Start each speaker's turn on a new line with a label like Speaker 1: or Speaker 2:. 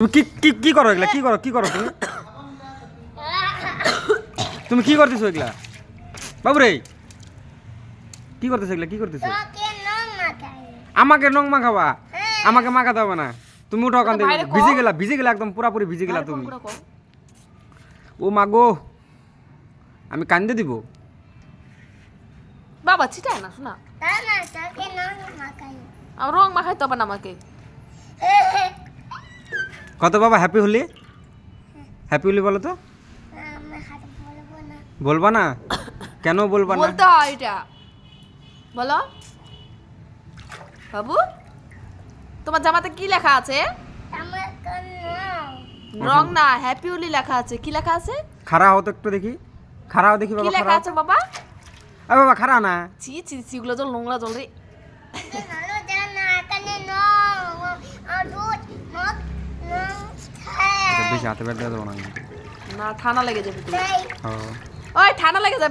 Speaker 1: তুমি কি কি কি করো এগুলা? কি করো কি করো তুমি? তুমি কি করতেছো এগুলা? বাবু রে কি করতেছো এগুলা? কি করতেছো? আমাকে নং মাখাবা? আমাকে মাখাতে হবে না। তুমি উঠো ওখান থেকে। ভিজে গেলা ভিজে গেলা একদম পুরাপুরি ভিজে গেলা তুমি। ও মাগো আমি কান্দে দিব।
Speaker 2: বাবা ছিটায় না শোনা। রং মাখাইতে হবে না আমাকে।
Speaker 1: কত বাবা? হ্যাপি হলি হ্যাপি হলি বলো তো।
Speaker 3: আমি বলব না?
Speaker 1: বলবা না কেন বলবা না?
Speaker 2: বলতে হয় এটা। বলো। বাবু তোমার জামাতে কি লেখা আছে? রং না হ্যাপি হোলি লেখা আছে। কি লেখা আছে?
Speaker 1: খারা হও তো একটু দেখি। খারা হও দেখি বাবা
Speaker 2: কি
Speaker 1: লেখা
Speaker 2: আছে বাবা?
Speaker 1: আরে বাবা খারা না।
Speaker 2: ছি ছি ছি গুলো জল নোংরা জল রে
Speaker 3: নালো জানা কানে নম আর দুধ মগ নম খায়
Speaker 1: এটা বেশি হাতে ব্যাট দেওয়া যাবে না।
Speaker 2: না ঠান্ডা লেগে যাবে। ওই ঠান্ডা লেগে যাবে